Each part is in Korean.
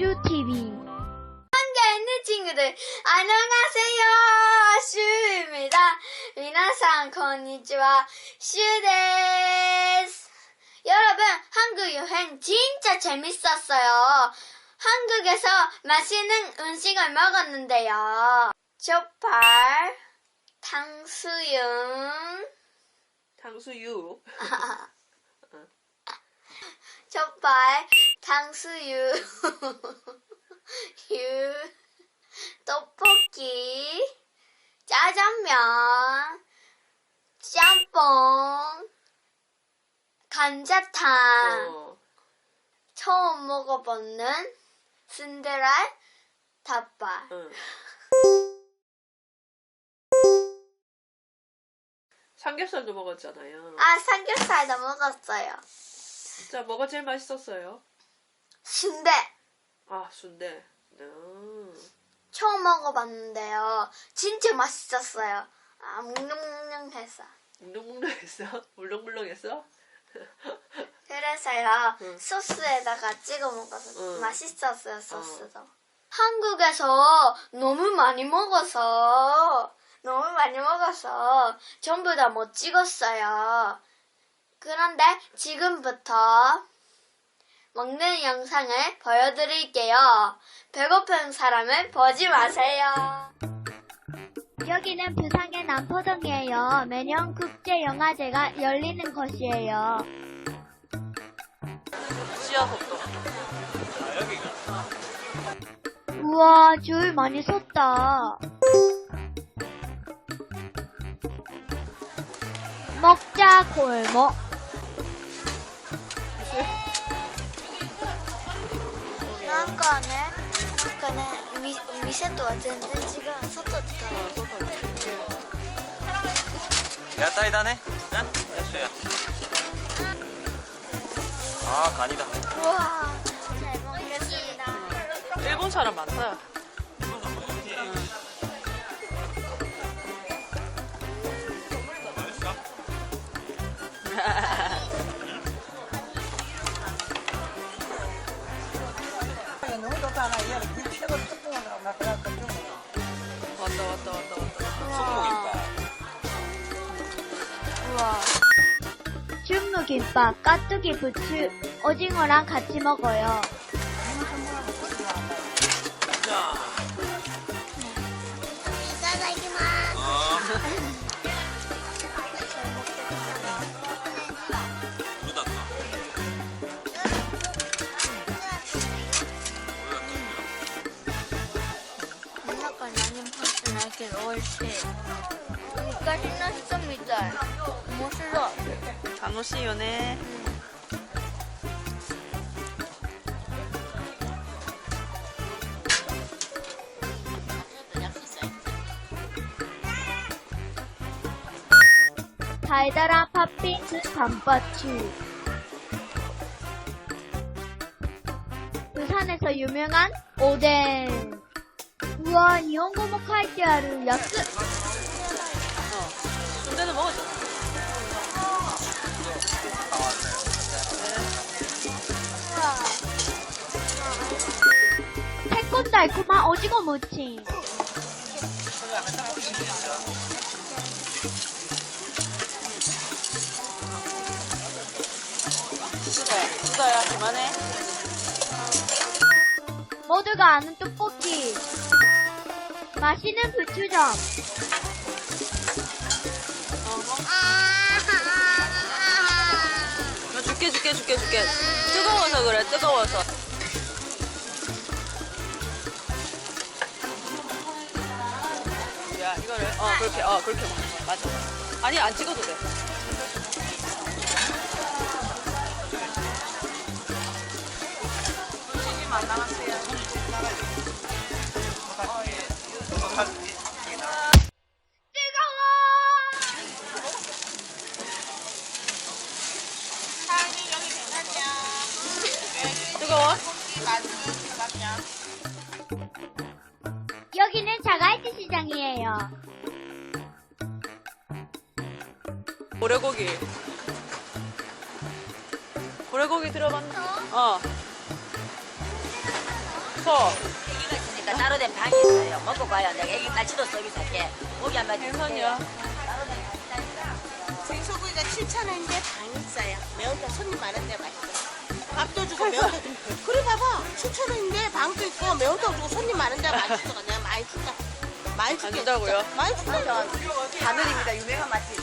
슈TV 함께 있는 친구들 안녕하세요. 슈입니다. 미나상 건니치와 슈데스. 여러분 한국 여행 진짜 재밌었어요. 한국에서 맛있는 음식을 먹었는데요. 족발 탕수육. 탕수육. 족발 탕수육 유 떡볶이 짜장면 짬뽕 감자탕 어. 처음 먹어보는 순대랄 닭발 응. 삼겹살도 먹었잖아요. 아 삼겹살도 먹었어요 자, 뭐가 제일 맛있었어요? 순대 아, 순대. 음. 처음 먹어봤는데요 진짜 맛있었어요 아 뭉뭉뭉해서 물렁물렁했어? 물렁물렁했어? 그래서요 응. 소스에다가 찍어 먹어서 응. 맛있었어요 소스도 한국에서 너무 많이 먹어서 너무 많이 먹어서 전부 다 못 찍었어요 그런데 지금부터 먹는 영상을 보여드릴게요 배고픈 사람은 보지 마세요 여기는 부산의 남포동이에요. 매년 국제영화제가 열리는 곳이에요. 지하. 우와, 줄 많이 섰다. 먹자 골목. なんかねなんかねみ店とは全然違う外から屋台だねうんよっしゃああカニだ 우와 잘 먹겠습니다 일본 사람 많다. 왔다 중루 김밥, 깍두기, 부추, 오징어랑 같이 먹어요. I can always. 昔の人みたい面白い 楽しいよね。 달달한 팥빙수 단바추. 부산에서 유명한 오뎅. 우와, 일본어 뭐書いてある 야스. 먹었잖아. 새콤달콤한 오징어 무침. 수다야, 그만해. 모두가 아는 떡볶이. 맛있는 부추점. 나 줄게, 줄게, 줄게, 줄게. 뜨거워서 그래, 뜨거워서. 야, 이거를, 어, 그렇게, 어, 그렇게 먹는 거야. 맞아. 아니, 안 찍어도 돼. 튀김 안 나갔어요. 여기는 자갈치 시장이에요. 고래고기. 고래고기 들어봤나? 어. 배고파. 애기가 있으니까 따로 된 방이 있어요. 먹고 가요. 내가 애기 날치도 서비스할게. 고기 한 마리 괜찮냐? 생소구이가 7,000원인데 방 있어요. 매운탕 손님 많은데 맛있어. 밥도 주고 매운탕 주고. 그래 봐봐. 7,000원인데 방도 있고 매운탕 주고 손님 많은데 맛있어. 내가 많이 준다. 많이 줄게. 준다고요? 진짜. 많이 준다. 하늘입니다. 유명한 맛집.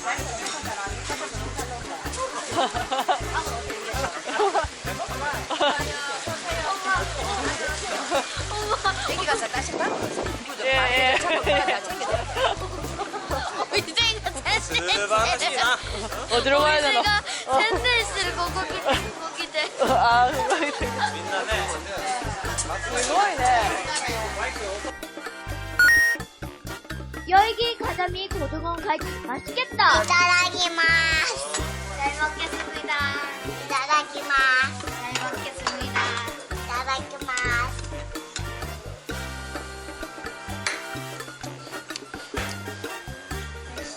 애기 가서 따실까? 예, 예. 스바라시나 어디로 가야 되나? 제가 샌드위치를 고 기 고기 돼. 아, 그거 되게 민나네 무거이네. 여기 가자미 고등어 갈치 맛있겠다. 이따라기마스. 잘 먹겠습니다. 이따라기마스. 잘 먹겠습니다. 이따라기마스.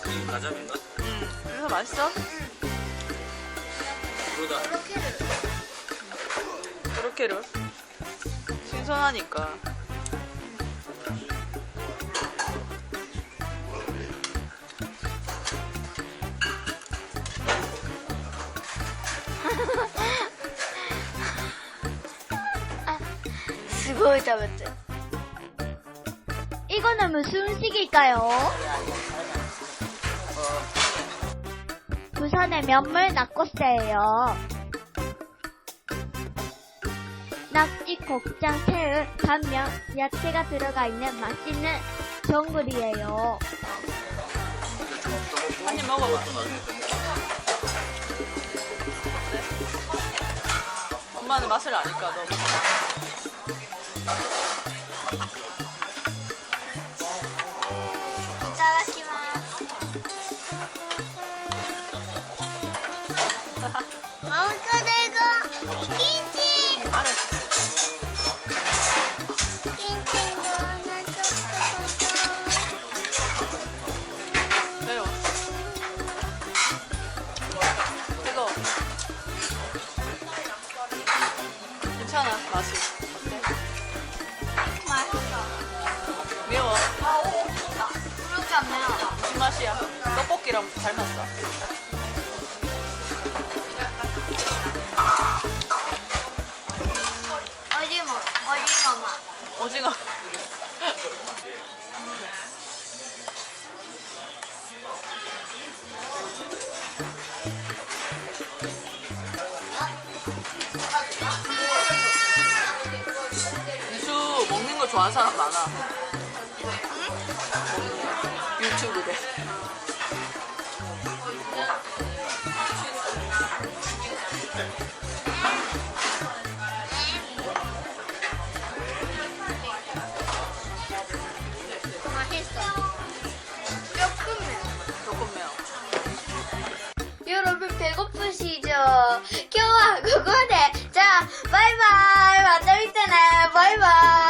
이거 가자미인가? 응. 그래서 맛있어? 그러다 그렇게를. 신선하니까. 스고이 잡았지. 이거는 무슨 음식일까요? 부산의 면물 낙고새예요. 낙지, 곱창, 새우, 단면, 야채가 들어가 있는 맛있는 전골이에요. 한입 먹어봐. 엄마는 맛을 아니까 너무. 맛이야? 떡볶이랑 닮았어. 어지모, 어지모 맛. 오징어. 유수 먹는 거 좋아하는 사람 많아. 유 튜브에. 맛있어. 조금 매워. 조금 매워. 여러분 배고프시죠?今日はここでじゃあバイバイまた見てねバイバイ